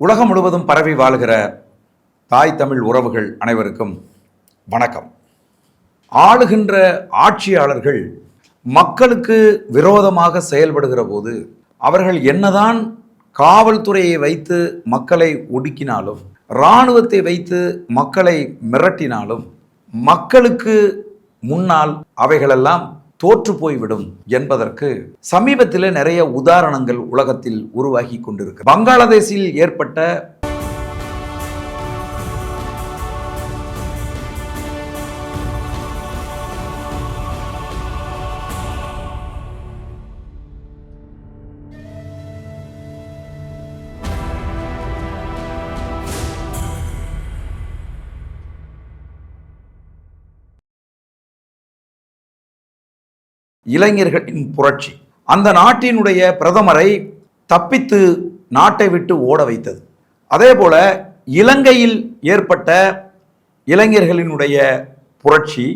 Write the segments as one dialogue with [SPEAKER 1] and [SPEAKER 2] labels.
[SPEAKER 1] உலகம் முழுவதும் பரவி வாழ்கிற தாய் தமிழ் உறவுகள் அனைவருக்கும் வணக்கம். ஆளுகின்ற ஆட்சியாளர்கள் மக்களுக்கு விரோதமாக செயல்படுகிற போது அவர்கள் என்னதான் காவல்துறையை வைத்து மக்களை ஒடுக்கினாலும் இராணுவத்தை வைத்து மக்களை மிரட்டினாலும் மக்களுக்கு முன்னால் அவைகளெல்லாம் தோற்று போய்விடும் என்பதற்கு சமீபத்தில் நிறைய உதாரணங்கள் உலகத்தில் உருவாகி கொண்டிருக்கு. பங்களாதேஷில் ஏற்பட்ட இளைஞர்களின் புரட்சி. அந்த நாட்டினுடைய பிரதமரை தப்பித்து நாட்டை விட்டு ஓட வைத்தது. அதே போல இலங்கையில் ஏற்பட்ட இளைஞர்களினுடைய புரட்சி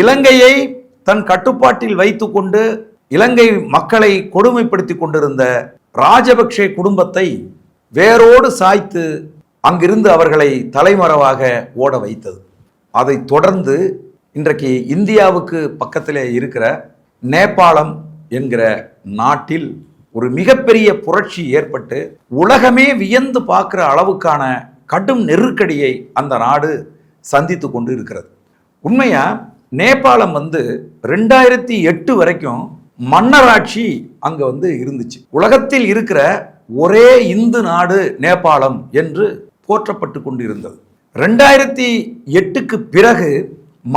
[SPEAKER 1] இலங்கையை தன் கட்டுப்பாட்டில் வைத்துக்கொண்டு இலங்கை மக்களை கொடுமைப்படுத்தி கொண்டிருந்த ராஜபக்ஷே குடும்பத்தை வேரோடு சாய்த்து அங்கிருந்து அவர்களை தலைமறைவாக ஓட வைத்தது. அதை தொடர்ந்து இன்றைக்கு இந்தியாவுக்கு பக்கத்திலே இருக்கிற நேபாளம் என்கிற நாட்டில் ஒரு மிகப்பெரிய புரட்சி ஏற்பட்டு உலகமே வியந்து பார்க்குற அளவுக்கான கடும் நெருக்கடியை அந்த நாடு சந்தித்து கொண்டு இருக்கிறது. உண்மையா நேபாளம் வந்து ரெண்டாயிரத்தி எட்டு வரைக்கும் மன்னராட்சி அங்கே வந்து இருந்துச்சு. உலகத்தில் இருக்கிற ஒரே இந்து நாடு நேபாளம் என்று போற்றப்பட்டு கொண்டிருந்தது. ரெண்டாயிரத்தி எட்டுக்கு பிறகு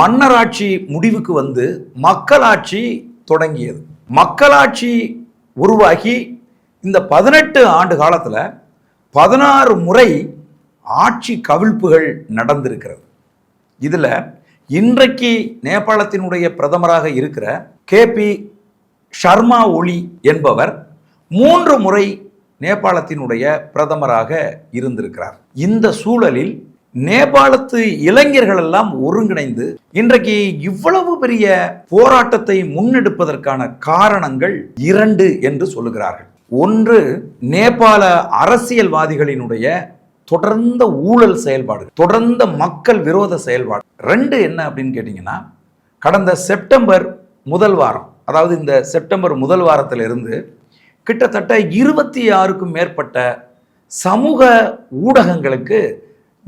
[SPEAKER 1] மன்னராட்சி முடிவுக்கு வந்து மக்களாட்சி தொடங்கியது. மக்களாட்சி உருவாகி இந்த பதினெட்டு ஆண்டு காலத்தில் பதினாறு முறை ஆட்சி கவிழ்ப்புகள் நடந்திருக்கிறது. இதில் இன்றைக்கு நேபாளத்தினுடைய பிரதமராக இருக்கிற கேபி ஷர்மா ஒளி என்பவர் மூன்று முறை நேபாளத்தினுடைய பிரதமராக இருந்திருக்கிறார். இந்த சூழலில் நேபாளத்து இளைஞர்கள் எல்லாம் ஒருங்கிணைந்து இன்றைக்கு இவ்வளவு பெரிய போராட்டத்தை முன்னெடுப்பதற்கான காரணங்கள் இரண்டு என்று சொல்லுகிறார்கள். ஒன்று நேபாள அரசியல்வாதிகளினுடைய தொடர்ந்த ஊழல் செயல்பாடு தொடர்ந்த மக்கள் விரோத செயல்பாடு. ரெண்டு என்ன அப்படின்னு கேட்டிங்கன்னா கடந்த செப்டம்பர் முதல் வாரம் அதாவது இந்த செப்டம்பர் முதல் வாரத்திலிருந்து கிட்டத்தட்ட இருபத்தி ஆறுக்கும் மேற்பட்ட சமூக ஊடகங்களுக்கு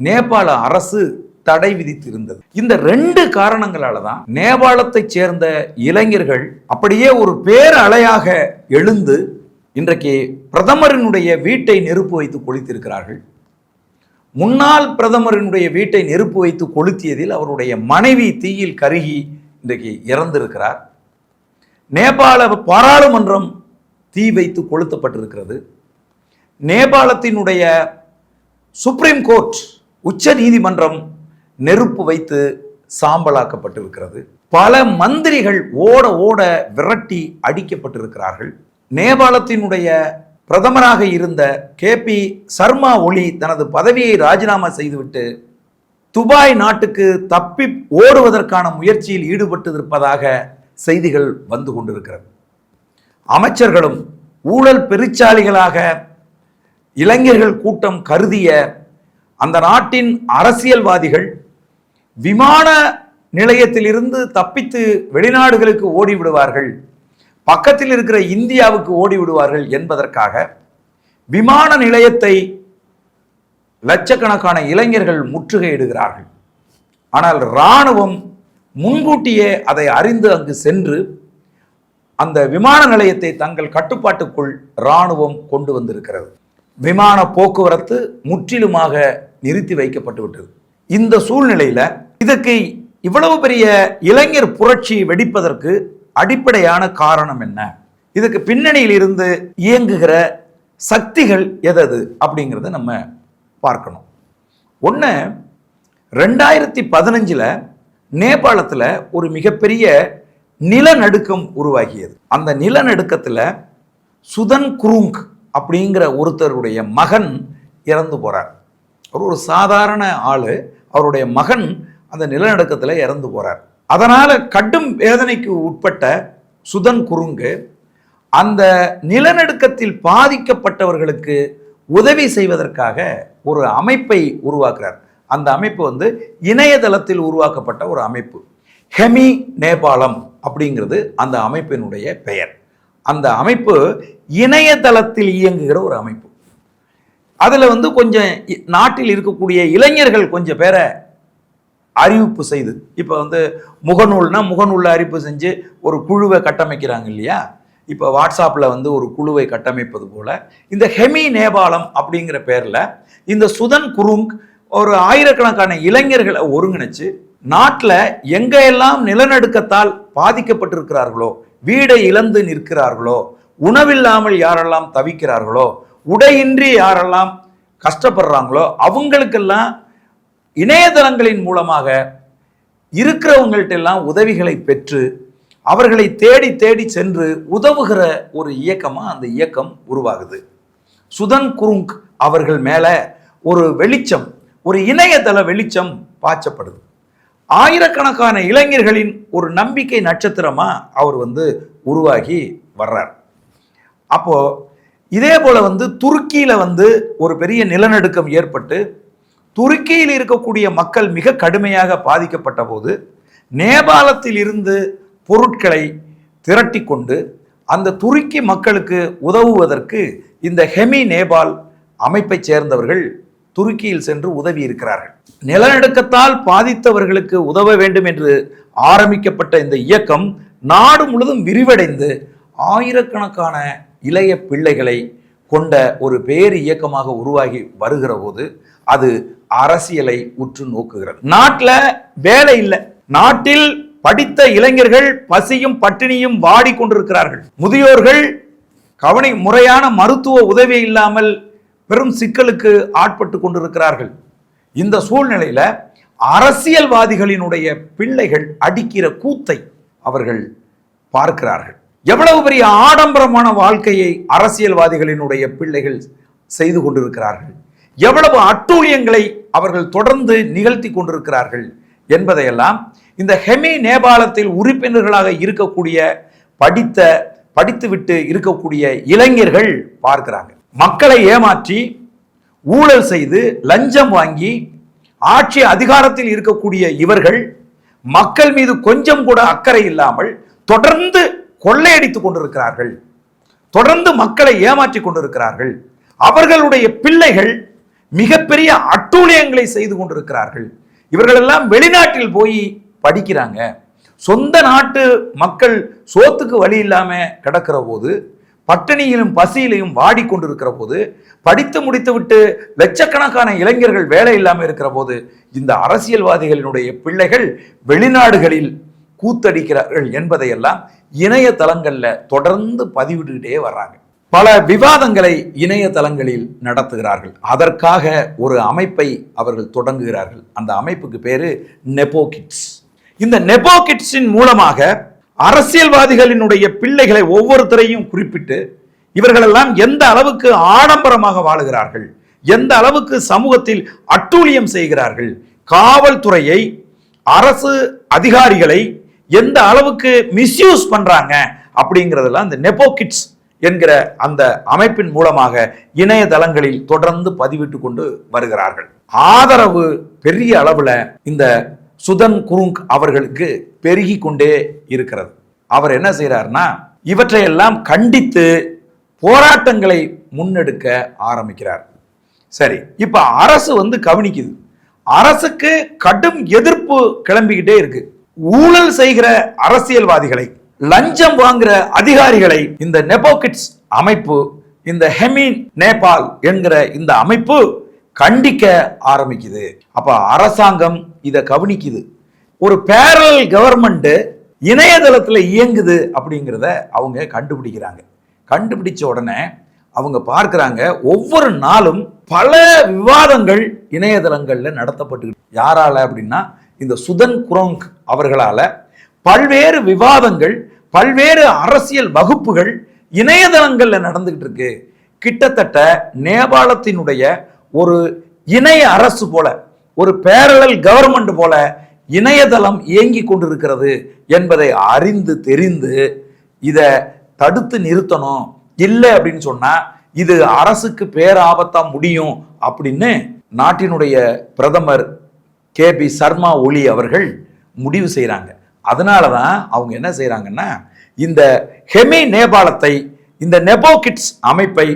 [SPEAKER 1] நேபாள அரசு தடை விதித்திருந்தது. இந்த ரெண்டு காரணங்களால தான் நேபாளத்தைச் சேர்ந்த இளைஞர்கள் அப்படியே ஒரு பேரலையாக எழுந்து இன்றைக்கு பிரதமரினுடைய வீட்டை நெருப்பு வைத்து கொளுத்திருக்கிறார்கள் முன்னாள் பிரதமரினுடைய வீட்டை நெருப்பு வைத்து கொளுத்தியதில் அவருடைய மனைவி தீயில் கருகி இன்றைக்கு இறந்திருக்கிறார். நேபாள பாராளுமன்றம் தீ வைத்து கொளுத்தப்பட்டிருக்கிறது. நேபாளத்தினுடைய சுப்ரீம் கோர்ட் உச்ச நீதிமன்றம் நெருப்பு வைத்து சாம்பலாக்கப்பட்டிருக்கிறது. பல மந்திரிகள் ஓட ஓட விரட்டி அடிக்கப்பட்டிருக்கிறார்கள். நேபாளத்தினுடைய பிரதமராக இருந்த கே. பி. சர்மா ஒளி தனது பதவியை ராஜினாமா செய்துவிட்டு துபாய் நாட்டுக்கு தப்பி ஓடுவதற்கான முயற்சியில் ஈடுபட்டிருப்பதாக செய்திகள் வந்து கொண்டிருக்கிறது. அமைச்சர்களும் ஊழல் பெருச்சாளிகளாக இளைஞர்கள் கூட்டம் கருதிய அந்த நாட்டின் அரசியல்வாதிகள் விமான நிலையத்திலிருந்து தப்பித்து வெளிநாடுகளுக்கு ஓடி விடுவார்கள் பக்கத்தில் இருக்கிற இந்தியாவுக்கு ஓடி விடுவார்கள் என்பதற்காக விமான நிலையத்தை லட்சக்கணக்கான இளைஞர்கள் முற்றுகையிடுகிறார்கள். ஆனால் இராணுவம் முன்கூட்டியே அதை அறிந்து அங்கு சென்று அந்த விமான நிலையத்தை தங்கள் கட்டுப்பாட்டுக்குள் இராணுவம் கொண்டு வந்திருக்கிறது. விமான போக்குவரத்து முற்றிலுமாக நிறுத்தி வைக்கப்பட்டு விட்டது. இந்த சூழ்நிலையில் இதற்கு இவ்வளவு பெரிய இளைஞர் புரட்சி வெடிப்பதற்கு அடிப்படையான காரணம் என்ன? இதுக்கு பின்னணியில் இருந்து இயங்குகிற சக்திகள் எதது அப்படிங்கிறத நம்ம பார்க்கணும். ஒன்று ரெண்டாயிரத்தி பதினஞ்சில் நேபாளத்தில் ஒரு மிகப்பெரிய நிலநடுக்கம் உருவாகியது. அந்த நிலநடுக்கத்தில் சுதன் குருங் அப்படிங்கிற ஒருத்தருடைய மகன் இறந்து போகிறார் அவர் ஒரு சாதாரண ஆள். அவருடைய மகன் அந்த நிலநடுக்கத்தில் இறந்து போகிறார் அதனால் கடும் வேதனைக்கு உட்பட்ட சுதன் குறுங்கு அந்த நிலநடுக்கத்தில் பாதிக்கப்பட்டவர்களுக்கு உதவி செய்வதற்காக ஒரு அமைப்பை உருவாக்குறார். அந்த அமைப்பு வந்து இணையதளத்தில் உருவாக்கப்பட்ட ஒரு அமைப்பு. ஹெமி நேபாளம் அப்படிங்கிறது அந்த அமைப்பினுடைய பெயர். அந்த அமைப்பு இணையதளத்தில் இயங்குகிற ஒரு அமைப்பு. அதில் வந்து கொஞ்சம் நாட்டில் இருக்கக்கூடிய இளைஞர்கள் கொஞ்சம் பேரை அறிவிப்பு செய்து இப்போ வந்து முகநூல்னா முகநூலில் அறிவிப்பு செஞ்சு ஒரு குழுவை கட்டமைக்கிறாங்க இல்லையா? இப்போ வாட்ஸ்அப்பில் வந்து ஒரு குழுவை கட்டமைப்பது போல் இந்த ஹெமி நேபாளம் அப்படிங்கிற பேரில் இந்த சுதன் குருங் ஒரு ஆயிரக்கணக்கான இளைஞர்களை ஒருங்கிணைச்சு நாட்டில் எங்கெல்லாம் நிலநடுக்கத்தால் பாதிக்கப்பட்டிருக்கிறார்களோ வீடை இழந்து நிற்கிறார்களோ உணவில்லாமல் யாரெல்லாம் தவிக்கிறார்களோ உடையின்றி யாரெல்லாம் கஷ்டப்படுறாங்களோ அவங்களுக்கெல்லாம் இணையதளங்களின் மூலமாக இருக்கிறவங்கள்ட்ட எல்லாம் உதவிகளை பெற்று அவர்களை தேடி தேடி சென்று உதவுகிற ஒரு இயக்கமாக அந்த இயக்கம் உருவாகுது. சுதன் குருங் அவர்கள் மேலே ஒரு வெளிச்சம் ஒரு இணையதள வெளிச்சம் பாய்ச்சப்படுது. ஆயிரக்கணக்கான இளைஞர்களின் ஒரு நம்பிக்கை நட்சத்திரமாக அவர் வந்து உருவாகி வர்றார். அப்போது இதே போல வந்து துருக்கியில வந்து ஒரு பெரிய நிலநடுக்கம் ஏற்பட்டு துருக்கியில் இருக்கக்கூடிய மக்கள் மிக கடுமையாக பாதிக்கப்பட்ட போது நேபாளத்தில் இருந்து பொருட்களை திரட்டி கொண்டு அந்த துருக்கி மக்களுக்கு உதவுவதற்கு இந்த ஹெமி நேபாள் அமைப்பைச் சேர்ந்தவர்கள் துருக்கியில் சென்று உதவி இருக்கிறார்கள். நிலநடுக்கத்தால் பாதித்தவர்களுக்கு உதவ வேண்டும் என்று ஆரம்பிக்கப்பட்ட இந்த இயக்கம் நாடு முழுதும் விரிவடைந்து ஆயிரக்கணக்கான இளைய பிள்ளைகளை கொண்ட ஒரு பேர் இயக்கமாக உருவாகி வருகிற போது அது அரசியலை உற்று நோக்குகிறது. நாட்டில் வேலை இல்லை. நாட்டில் படித்த இளைஞர்கள் பசியும் பட்டினியும் வாடி கொண்டிருக்கிறார்கள். முதியோர்கள் கவனி முறையான மருத்துவ உதவி இல்லாமல் பெரும் சிக்கலுக்கு ஆட்பட்டு கொண்டிருக்கிறார்கள். இந்த சூழ்நிலையில் அரசியல்வாதிகளினுடைய பிள்ளைகள் அடிக்கிற கூத்தை அவர்கள் பார்க்கிறார்கள். எவ்வளவு பெரிய ஆடம்பரமான வாழ்க்கையை அரசியல்வாதிகளினுடைய பிள்ளைகள் செய்து கொண்டிருக்கிறார்கள்? எவ்வளவு அட்டூழியங்களை அவர்கள் தொடர்ந்து நிகழ்த்தி கொண்டிருக்கிறார்கள் என்பதையெல்லாம் இந்த ஹெமி நேபாளத்தில் உறுப்பினர்களாக இருக்கக்கூடிய படித்த படித்துவிட்டு இருக்கக்கூடிய இளைஞர்கள் பார்க்கிறாங்க. மக்களை ஏமாற்றி ஊழல் செய்து லஞ்சம் வாங்கி ஆட்சி அதிகாரத்தில் இருக்கக்கூடிய இவர்கள் மக்கள் மீது கொஞ்சம் கூட அக்கறை இல்லாமல் தொடர்ந்து கொள்ளையடித்துக் கொண்டிருக்கிறார்கள். தொடர்ந்து மக்களை ஏமாற்றிக் கொண்டிருக்கிறார்கள். அவர்களுடைய பிள்ளைகள் மிகப்பெரிய அட்டூழியங்களை செய்து கொண்டிருக்கிறார்கள். இவர்களெல்லாம் வெளிநாட்டில் போய் படிக்கிறாங்க. சொந்த நாட்டு மக்கள் சோத்துக்கு வழி இல்லாமல் கிடக்கிற போது பட்டினியிலும் பசியிலையும் வாடிக்கொண்டிருக்கிற போது படித்து முடித்துவிட்டு லட்சக்கணக்கான இளைஞர்கள் வேலை இல்லாமல் இருக்கிற போது இந்த அரசியல்வாதிகளினுடைய பிள்ளைகள் வெளிநாடுகளில் கூத்தடிக்கிறார்கள் என்பதையெல்லாம் இணையதளங்களில் தொடர்ந்து பதிவிட்டுக்கிட்டே வர்றாங்க. பல விவாதங்களை இணையதளங்களில் நடத்துகிறார்கள். அதற்காக ஒரு அமைப்பை அவர்கள் தொடங்குகிறார்கள். அந்த அமைப்புக்கு பேரு நெப்போகிட்ஸ் இந்த நெப்போகிட்ஸின் மூலமாக அரசியல்வாதிகளினுடைய பிள்ளைகளை ஒவ்வொருத்தரையும் குறிப்பிட்டு இவர்களெல்லாம் எந்த அளவுக்கு ஆடம்பரமாக வாழுகிறார்கள்? எந்த அளவுக்கு சமூகத்தில் அட்டூழியம் செய்கிறார்கள்? காவல்துறையை அரசு அதிகாரிகளை எந்த அளவுக்கு மிஸ்யூஸ் பண்றாங்க அப்படிங்கிறதெல்லாம் இந்த நெப்போகிட்ஸ் என்கிற அந்த அமைப்பின் மூலமாக இணையதளங்களில் தொடர்ந்து பதிவிட்டு கொண்டு வருகிறார்கள். ஆதரவு பெரிய அளவில் இந்த சுதன் குருங் அவர்களுக்கு பெருகி கொண்டே இருக்கிறது. அவர் என்ன செய்கிறார்னா இவற்றையெல்லாம் கண்டித்து போராட்டங்களை முன்னெடுக்க ஆரம்பிக்கிறார். சரி இப்போ அரசு வந்து கவனிக்குது. அரசுக்கு கடும் எதிர்ப்பு கிளம்பிக்கிட்டே இருக்குது ஊழல் செய்கிற அரசியல்வாதிகளை லஞ்சம் வாங்குற அதிகாரிகளை இந்த நெபோகிட்ஸ் அமைப்பு இந்த ஹெமின் நேபாள் என்கிற இந்த அமைப்பு கண்டிக்க ஆரம்பிக்குது. அப்ப அரசாங்கம் இதை கவனிக்குது. ஒரு பேரல் கவர்மெண்ட் இணையதளத்தில் இயங்குது அப்படிங்கிறத அவங்க கண்டுபிடிக்கிறாங்க. கண்டுபிடிச்ச உடனே அவங்க பார்க்குறாங்க ஒவ்வொரு நாளும் பல விவாதங்கள் இணையதளங்களில் நடத்தப்பட்டு யாரால அப்படின்னா இந்த சுதன் குரோங் அவர்களால் பல்வேறு விவாதங்கள் பல்வேறு அரசியல் வகுப்புகள் இணையதளங்களில் நடந்துகிட்டு இருக்கு. கிட்டத்தட்ட நேபாளத்தினுடைய ஒரு இணைய அரசு போல ஒரு பேரலல் கவர்மெண்ட் போல இணையதளம் இயங்கி கொண்டிருக்கிறது என்பதை அறிந்து தெரிந்து இதை தடுத்து நிறுத்தணும். இல்லை அப்படின்னு சொன்னா இது அரசுக்கு பேராபத்தா முடியும் அப்படின்னு நாட்டினுடைய பிரதமர் கே பி சர்மா ஒலி அவர்கள் முடிவு செய்கிறாங்க அதனால தான் அவங்க என்ன செய்கிறாங்கன்னா இந்த ஹெமி நேபாளத்தை இந்த நெபோகிட்ஸ் அமைப்பை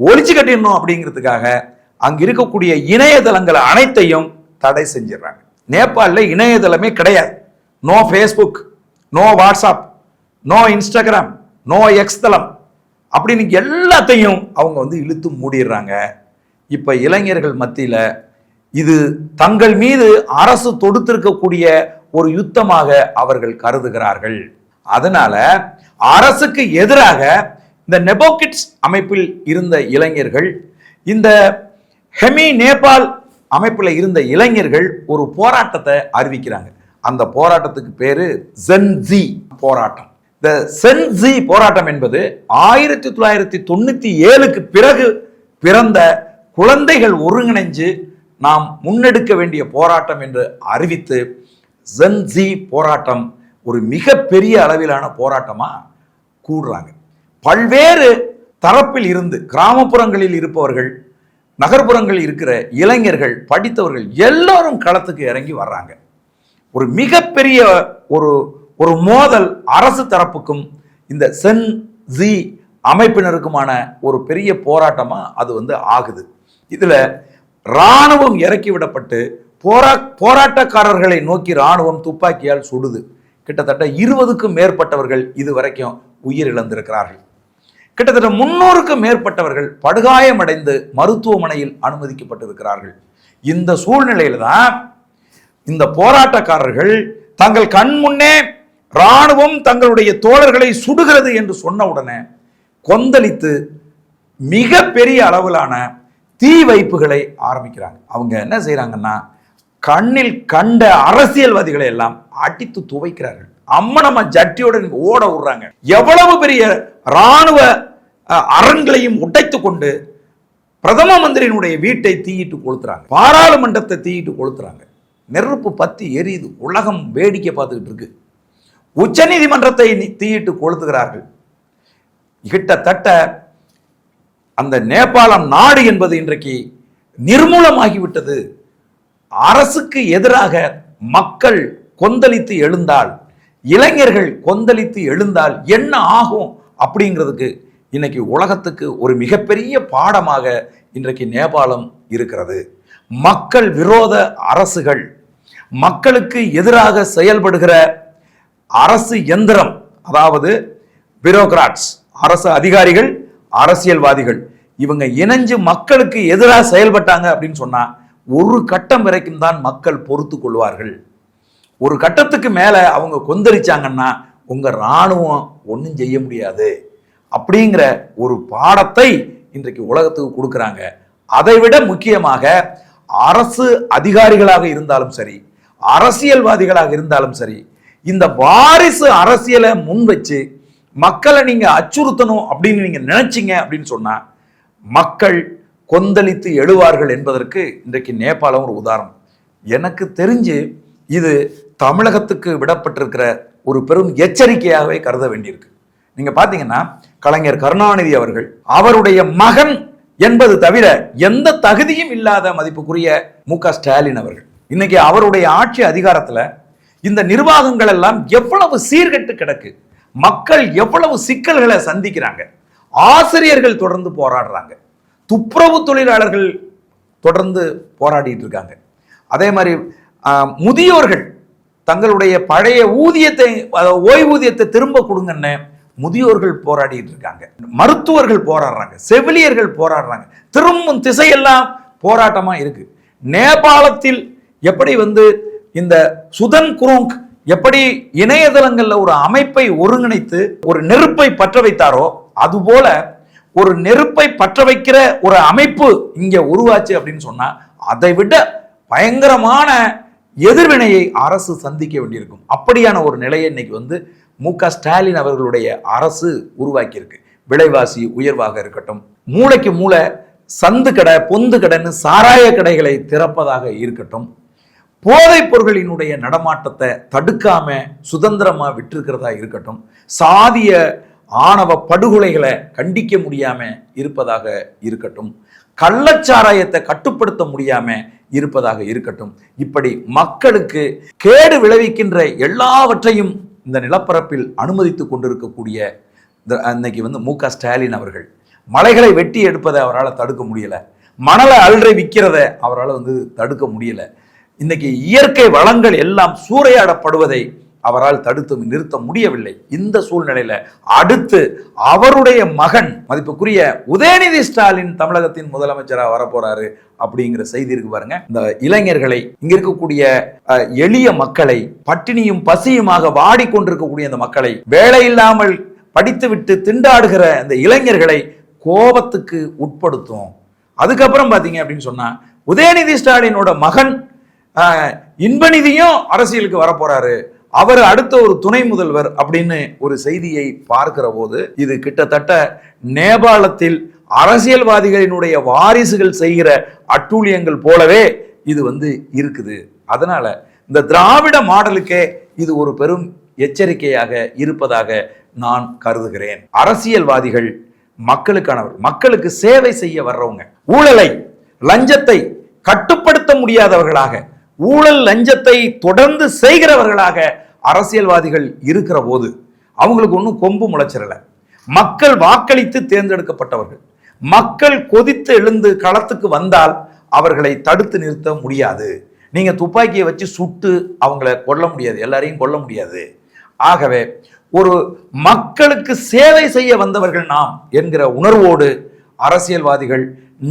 [SPEAKER 1] ஒழிச்சு கட்டிடணும் அப்படிங்கிறதுக்காக அங்க இருக்கக்கூடிய இணையதளங்கள் அனைத்தையும் தடை செஞ்சிடறாங்க. நேபாளில் இணையதளமே கிடையாது. No Facebook no WhatsApp no Instagram no X தளம் அப்படின்னு எல்லாத்தையும் அவங்க வந்து இழுத்து மூடிடுறாங்க. இப்போ இளைஞர்கள் மத்தியில் இது தங்கள் மீது அரசு தொடுத்திருக்கக்கூடிய ஒரு யுத்தமாக அவர்கள் கருதுகிறார்கள். அதனால அரசுக்கு எதிராக இந்த நெபோகிட்ஸ் அமைப்பில் இருந்த இளைஞர்கள் இந்த ஹெமி நேபாள் அமைப்பில் இருந்த இளைஞர்கள் ஒரு போராட்டத்தை அறிவிக்கிறாங்க. அந்த போராட்டத்துக்கு பேரு ஜென்ஜி போராட்டம். இந்த சென்ஜி போராட்டம் என்பது ஆயிரத்தி தொள்ளாயிரத்தி தொண்ணூத்தி ஏழுக்கு பிறகு பிறந்த குழந்தைகள் ஒருங்கிணைஞ்சு நாம் முன்னெடுக்க வேண்டிய போராட்டம் என்று அறிவித்து ஜென்சி போராட்டம் ஒரு மிகப்பெரிய அளவிலான போராட்டமா கூடுறாங்க பல்வேறு தரப்பில் இருந்து கிராமப்புறங்களில் இருப்பவர்கள் நகர்ப்புறங்களில் இருக்கிற இளைஞர்கள் படித்தவர்கள் எல்லாரும் களத்துக்கு இறங்கி வர்றாங்க. ஒரு மிகப்பெரிய ஒரு ஒரு மோதல் அரசு தரப்புக்கும் இந்த சென் ஜி அமைப்பினருக்குமான ஒரு பெரிய போராட்டமாக அது வந்து ஆகுது. இதில் ராணுவம் இறக்கி விடப்பட்டு போரா போராட்டக்காரர்களை நோக்கி ராணுவம் துப்பாக்கியால் சுடுது. கிட்டத்தட்ட இருபதுக்கும் மேற்பட்டவர்கள் இதுவரைக்கும் உயிரிழந்திருக்கிறார்கள். கிட்டத்தட்ட முன்னூறுக்கும் மேற்பட்டவர்கள் படுகாயமடைந்து மருத்துவமனையில் அனுமதிக்கப்பட்டிருக்கிறார்கள். இந்த சூழ்நிலையில தான் இந்த போராட்டக்காரர்கள் தங்கள் கண் முன்னே ராணுவம் தங்களுடைய தோழர்களை சுடுகிறது என்று சொன்ன உடனே கொந்தளித்து மிக பெரிய அளவிலான தீ வைப்புகளை ஆரம்பிக்கிறாங்க. அவங்க என்ன செய்கிறாங்கன்னா கண்ணில் கண்ட அரசியல்வாதிகளை எல்லாம் அடித்து துவைக்கிறார்கள். அம்மனம்மா ஜட்டியோட ஓட விடுறாங்க. எவ்வளவு பெரிய ராணுவ அரண்களையும் உடைத்து கொண்டு பிரதம மந்திரியினுடைய வீட்டை தீயிட்டு கொளுத்துறாங்க. பாராளுமன்றத்தை தீயிட்டு கொளுத்துறாங்க. நெருப்பு பத்தி எரியுது. உலகம் வேடிக்கை பார்த்துக்கிட்டு இருக்கு. உச்சநீதிமன்றத்தை நீ- தீயிட்டு கொளுத்துகிறார்கள். கிட்டத்தட்ட அந்த நேபாளம் நாடு என்பது இன்றைக்கு நிர்மூலமாகிவிட்டது. அரசுக்கு எதிராக மக்கள் கொந்தளித்து எழுந்தால் இளைஞர்கள் கொந்தளித்து எழுந்தால் என்ன ஆகும் அப்படிங்கிறதுக்கு இன்னைக்கு உலகத்துக்கு ஒரு மிகப்பெரிய பாடமாக இன்றைக்கு நேபாளம் இருக்கிறது. மக்கள் விரோத அரசுகள் மக்களுக்கு எதிராக செயல்படுகிற அரசு எந்திரம் அதாவது பியூரோகிராட்ஸ் அரசு அதிகாரிகள் அரசியல்வாதிகள் இவங்க இணைஞ்சு மக்களுக்கு எதிராக செயல்பட்டாங்க அப்படின்னு சொன்னா ஒரு கட்டம் வரைக்கும் தான் மக்கள் பொறுத்து கொள்வார்கள். ஒரு கட்டத்துக்கு மேலே அவங்க கொந்தளிச்சாங்கன்னா உங்க ராணுவம் ஒன்றும் செய்ய முடியாது. அப்படிங்கிற ஒரு பாடத்தை இன்றைக்கு உலகத்துக்கு கொடுக்குறாங்க. அதை விட முக்கியமாக அரசு அதிகாரிகளாக இருந்தாலும் சரி அரசியல்வாதிகளாக இருந்தாலும் சரி இந்த வாரிசு அரசியலை முன் வச்சு மக்களை நீங்க அச்சுறுத்தணும் அப்படின்னு நீங்க நினைச்சீங்க அப்படின்னு சொன்னா மக்கள் கொந்தளித்து எழுவார்கள் என்பதற்கு இன்றைக்கு நேபாளம் ஒரு உதாரணம். எனக்கு தெரிஞ்சு இது தமிழகத்துக்கு விடப்பட்டிருக்கிற ஒரு பெரும் எச்சரிக்கையாகவே கருத வேண்டியிருக்கு. நீங்க பாத்தீங்கன்னா கலைஞர் கருணாநிதி அவர்கள் அவருடைய மகன் என்பது தவிர எந்த தகுதியும் இல்லாத மதிப்புக்குரிய மு க ஸ்டாலின் அவர்கள். இன்னைக்கு அவருடைய ஆட்சி அதிகாரத்துல இந்த நிர்வாகங்கள் எல்லாம் எவ்வளவு சீர்கெட்டு கிடக்கு. மக்கள் எவ்வளவு சிக்கல்களை சந்திக்கிறாங்க? ஆசிரியர்கள் தொடர்ந்து போராடுறாங்க. துப்புரவு தொழிலாளர்கள் தொடர்ந்து போராடிட்டு இருக்காங்க. அதே மாதிரி முதியோர்கள் தங்களுடைய பழைய ஊதியத்தை ஓய்வூதியத்தை திரும்ப கொடுங்கன்னு முதியோர்கள் போராடிட்டு இருக்காங்க. மருத்துவர்கள் போராடுறாங்க. செவிலியர்கள் போராடுறாங்க. திரும்பும் திசையெல்லாம் போராட்டமாக இருக்கு. நேபாளத்தில் எப்படி வந்து இந்த சுதன் குரோங் எப்படி இணையதளங்களில் ஒரு அமைப்பை ஒருங்கிணைத்து ஒரு நெருப்பை பற்ற வைத்தாரோ அதுபோல ஒரு நெருப்பை பற்ற வைக்கிற ஒரு அமைப்பு இங்க உருவாச்சு அப்படின்னு சொன்னா அதை விட பயங்கரமான எதிர்வினையை அரசு சந்திக்க வேண்டியிருக்கும். அப்படியான ஒரு நிலையை இன்னைக்கு வந்து மு க ஸ்டாலின் அவர்களுடைய அரசு உருவாக்கியிருக்கு. விலைவாசி உயர்வாக இருக்கட்டும் மூளைக்கு மூளை சந்து கடை பொந்து கடைன்னு சாராய கடைகளை திறப்பதாக இருக்கட்டும் போதைப் பொருட்களினுடைய நடமாட்டத்தை தடுக்காம சுதந்திரமா விட்டிருக்கிறதா இருக்கட்டும் சாதிய ஆணவ படுகொலைகளை கண்டிக்க முடியாம இருப்பதாக இருக்கட்டும் கள்ளச்சாராயத்தை கட்டுப்படுத்த முடியாம இருப்பதாக இருக்கட்டும் இப்படி மக்களுக்கு கேடு விளைவிக்கின்ற எல்லாவற்றையும் இந்த நிலப்பரப்பில் அனுமதித்து கொண்டிருக்கக்கூடிய இந்த அன்னைக்கு வந்து மு க ஸ்டாலின் அவர்கள் மலைகளை வெட்டி எடுப்பதை அவரால் தடுக்க முடியல மணலை அல்றை விற்கிறத அவரால் வந்து தடுக்க முடியலை இன்னைக்கு இயற்கை வளங்கள் எல்லாம் சூறையாடப்படுவதை அவரால் தடுத்து நிறுத்த முடியவில்லை. இந்த சூழ்நிலையில அடுத்து அவருடைய மகன் மதிப்புக்குரிய உதயநிதி ஸ்டாலின் தமிழகத்தின் முதலமைச்சராக வரப்போறாரு அப்படிங்கிற செய்தி இருக்கு பாருங்க. இந்த இளைஞர்களை இங்க இருக்கக்கூடிய எளிய மக்களை பட்டினியும் பசியுமாக வாடிக்கொண்டிருக்கக்கூடிய அந்த மக்களை வேலை இல்லாமல் படித்துவிட்டு திண்டாடுகிற அந்த இளைஞர்களை கோபத்துக்கு உட்படுத்தும். அதுக்கப்புறம் பாத்தீங்க அப்படின்னு சொன்னா உதயநிதி ஸ்டாலினோட மகன் இன்பநிதியும் அரசியலுக்கு வரப்போறாரு. அவர் அடுத்த ஒரு துணை முதல்வர் அப்படின்னு ஒரு செய்தியை பார்க்கிற போது இது கிட்டத்தட்ட நேபாளத்தில் அரசியல்வாதிகளினுடைய வாரிசுகள் செய்கிற அட்டூழியங்கள் போலவே இது வந்து இருக்குது. அதனால இந்த திராவிட மாடலுக்கே இது ஒரு பெரும் எச்சரிக்கையாக இருப்பதாக நான் கருதுகிறேன். அரசியல்வாதிகள் மக்களுக்கானவர் மக்களுக்கு சேவை செய்ய வர்றவங்க ஊழலை லஞ்சத்தை கட்டுப்படுத்த முடியாதவர்களாக ஊழல் லஞ்சத்தை தொடர்ந்து செய்கிறவர்களாக அரசியல்வாதிகள் இருக்கிற போது அவங்களுக்கு ஒன்றும் கொம்பு முளைச்சிடலை. மக்கள் வாக்களித்து தேர்ந்தெடுக்கப்பட்டவர்கள். மக்கள் கொதித்து எழுந்து களத்துக்கு வந்தால் அவர்களை தடுத்து நிறுத்த முடியாது. நீங்கள் துப்பாக்கியை வச்சு சுட்டு அவங்கள கொல்ல முடியாது. எல்லாரையும் கொல்ல முடியாது. ஆகவே ஒரு மக்களுக்கு சேவை செய்ய வந்தவர்கள் நாம் என்கிற உணர்வோடு அரசியல்வாதிகள்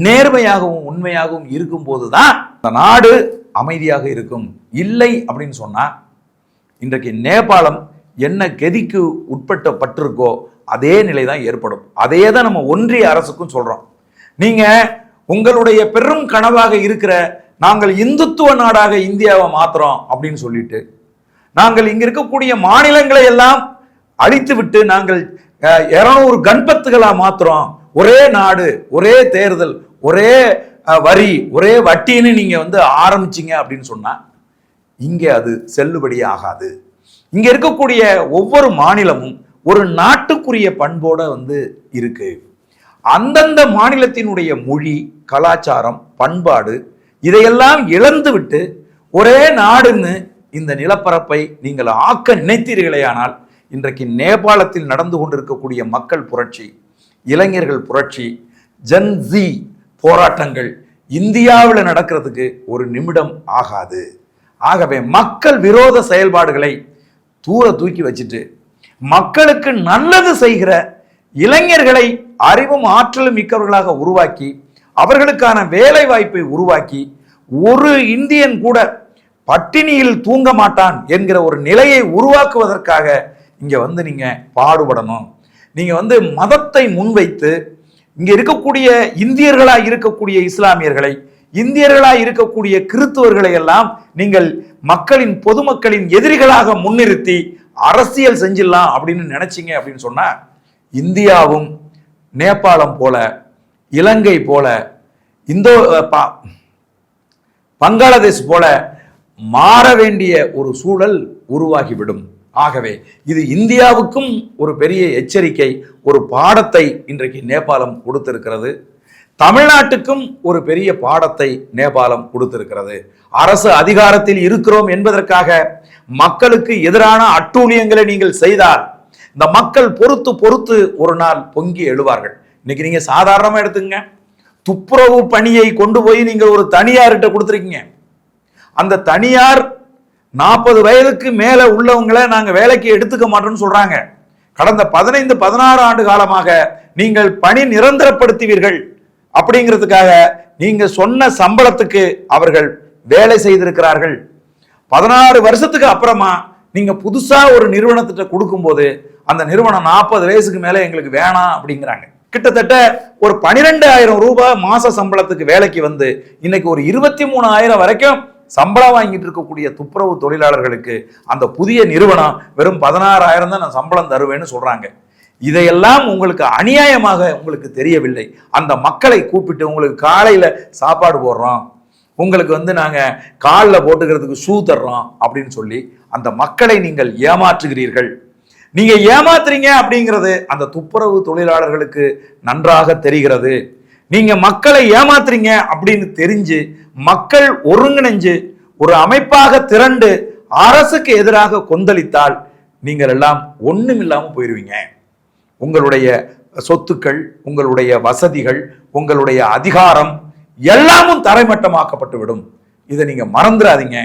[SPEAKER 1] நேர்மையாகவும் உண்மையாகவும் இருக்கும்போது தான் இந்த நாடு அமைதியாக இருக்கும். இல்லை அப்படின்னு சொன்னால் இன்றைக்கு நேபாளம் என்ன கதிக்கு உட்பட்டப்பட்டிருக்கோ அதே நிலை தான் ஏற்படும். அதே தான் நம்ம ஒன்றிய அரசுக்கும் சொல்கிறோம் நீங்கள் உங்களுடைய பெரும் கனவாக இருக்கிற நாங்கள் இந்துத்துவ நாடாக இந்தியாவை மாத்துறோம் அப்படின்னு சொல்லிட்டு நாங்கள் இங்கே இருக்கக்கூடிய மாநிலங்களை எல்லாம் அழித்து விட்டு நாங்கள் இரநூறு கண்பத்துகளாக மாத்துறோம். ஒரே நாடு ஒரே தேர்தல் ஒரே வரி. ஒரே வட்டின்னு நீங்கள் வந்து ஆரம்பிச்சீங்க அப்படின்னு சொன்னால் இங்கே அது செல்லுபடி ஆகாது. இங்கே இருக்கக்கூடிய ஒவ்வொரு மாநிலமும் ஒரு நாட்டுக்குரிய பண்போட வந்து இருக்கு. அந்தந்த மாநிலத்தினுடைய மொழி கலாச்சாரம் பண்பாடு இதையெல்லாம் இழந்துவிட்டு ஒரே நாடுன்னு இந்த நிலப்பரப்பை நீங்கள் ஆக்க நினைத்தீர்களேயானால் இன்றைக்கு நேபாளத்தில் நடந்து கொண்டிருக்கக்கூடிய மக்கள் புரட்சி இளைஞர்கள் புரட்சி ஜன்சி போராட்டங்கள் இந்தியாவில் நடக்கிறதுக்கு ஒரு நிமிடம் ஆகாது. ஆகவே மக்கள் விரோத செயல்பாடுகளை தூர தூக்கி வச்சுட்டு மக்களுக்கு நல்லது செய்கிற இளைஞர்களை அறிவும் ஆற்றலும் மிக்கவர்களாக உருவாக்கி அவர்களுக்கான வேலை வாய்ப்பை உருவாக்கி ஒரு இந்தியன் கூட பட்டினியில் தூங்க மாட்டான் என்கிற ஒரு நிலையை உருவாக்குவதற்காக இங்கே வந்து நீங்கள் பாடுபடணும். நீங்கள் வந்து மதத்தை முன்வைத்து இங்க இருக்கக்கூடிய இந்தியர்களா இருக்கக்கூடிய இஸ்லாமியர்களை இந்தியர்களா இருக்கக்கூடிய கிறித்துவர்களை எல்லாம் நீங்கள் மக்களின் பொதுமக்களின் எதிரிகளாக முன்னிறுத்தி அரசியல் செஞ்சிடலாம் அப்படின்னு நினைச்சிங்க அப்படின்னு சொன்னா இந்தியாவும் நேபாளம் போல இலங்கை போல இந்தோ பா- பங்களாதேஷ் போல மாற வேண்டிய ஒரு சூழல் உருவாகிவிடும். ஆகவே இது இந்தியாவுக்கும் ஒரு பெரிய எச்சரிக்கை ஒரு பாடத்தை இன்றைக்கு நேபாளம் கொடுத்திருக்கிறது. தமிழ்நாட்டுக்கும் ஒரு பெரிய பாடத்தை நேபாளம் கொடுத்திருக்கிறது. அரசு அதிகாரத்தில் இருக்கிறோம் என்பதற்காக மக்களுக்கு எதிரான அட்டூழியங்களை நீங்கள் செய்தால் இந்த மக்கள் பொறுத்து பொறுத்து ஒரு நாள் பொங்கி எழுவார்கள். இன்னைக்கு நீங்க சாதாரணமா எடுத்துங்க துப்புரவு பணியை கொண்டு போய் நீங்கள் ஒரு தனியார்கிட்ட கொடுத்துருக்கீங்க. அந்த தனியார் நாற்பது வயதுக்கு மேலே உள்ளவங்களை நாங்கள் வேலைக்கு எடுத்துக்க மாட்டோம்னு சொல்கிறாங்க கடந்த பதினைந்து பதினாறு ஆண்டு காலமாக நீங்கள் பணி நிரந்தரப்படுத்துவீர்கள். அப்படிங்கிறதுக்காக நீங்கள் சொன்ன சம்பளத்துக்கு அவர்கள் வேலை செய்திருக்கிறார்கள். பதினாறு வருஷத்துக்கு அப்புறமா நீங்கள் புதுசாக ஒரு நிறுவனத்திட்ட கொடுக்கும்போது அந்த நிறுவனம் நாற்பது வயசுக்கு மேலே எங்களுக்கு வேணாம் அப்படிங்கிறாங்க. கிட்டத்தட்ட ஒரு பனிரெண்டாயிரம் ரூபாய் மாச சம்பளத்துக்கு வேலைக்கு வந்து இன்னைக்கு ஒரு இருபத்தி மூணாயிரம் வரைக்கும் சம்பளம் வாங்கிட்டு இருக்கக்கூடிய துப்புரவு தொழிலாளர்களுக்கு அந்த புதிய நிறுவனம் வெறும் பதினாறாயிரம் தான் நான் சம்பளம் தருவேன்னு சொல்கிறாங்க இதையெல்லாம் உங்களுக்கு அநியாயமாக உங்களுக்கு தெரியவில்லை. அந்த மக்களை கூப்பிட்டு உங்களுக்கு காலையில் சாப்பாடு போடுறோம். உங்களுக்கு வந்து நாங்கள் காலில் போட்டுக்கிறதுக்கு ஷூ தர்றோம் அப்படின்னு சொல்லி அந்த மக்களை நீங்கள் ஏமாற்றுகிறீர்கள். நீங்கள் ஏமாத்துறீங்க அப்படிங்கிறது அந்த துப்புரவு தொழிலாளர்களுக்கு நன்றாக தெரிகிறது. நீங்க மக்களை ஏமாத்துறீங்க அப்படின்னு தெரிஞ்சு மக்கள் ஒருங்கிணைஞ்சு ஒரு அமைப்பாக திரண்டு அரசுக்கு எதிராக கொந்தளித்தால் நீங்கள் எல்லாம் ஒண்ணுமில்லாம போயிருவீங்க. உங்களுடைய சொத்துக்கள் உங்களுடைய வசதிகள் உங்களுடைய அதிகாரம் எல்லாமும் தரைமட்டமாக்கப்பட்டு விடும் இதை நீங்கள் மறந்துடாதீங்க.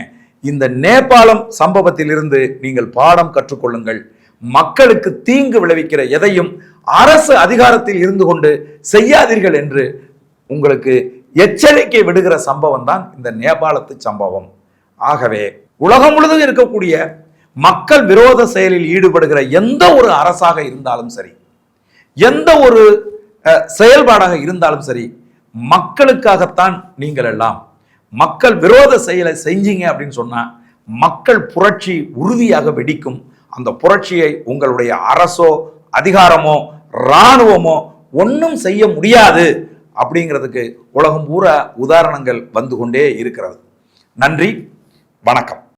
[SPEAKER 1] இந்த நேபாளம் சம்பவத்திலிருந்து நீங்கள் பாடம் கற்றுக்கொள்ளுங்கள். மக்களுக்கு தீங்கு விளைவிக்கிற எதையும் அரசு அதிகாரத்தில் இருந்து கொண்டு செய்யாதீர்கள் என்று உங்களுக்கு எச்சரிக்கை விடுகிற சம்பவம் தான் இந்த நேபாளத்து சம்பவம். ஆகவே உலகம் முழுவதும் இருக்கக்கூடிய மக்கள் விரோத செயலில் ஈடுபடுகிற எந்த ஒரு அரசாக இருந்தாலும் சரி எந்த ஒரு செயல்பாடாக இருந்தாலும் சரி மக்களுக்காகத்தான் நீங்கள் எல்லாம் மக்கள் விரோத செயலை செஞ்சீங்க அப்படின்னு சொன்னா மக்கள் புரட்சி உறுதியாக வெடிக்கும் அந்த புரட்சியை உங்களுடைய அரசோ அதிகாரமோ இராணுவமோ ஒன்றும் செய்ய முடியாது அப்படிங்கிறதுக்கு உலகம் பூரா உதாரணங்கள் வந்து கொண்டே இருக்கிறது. நன்றி வணக்கம்.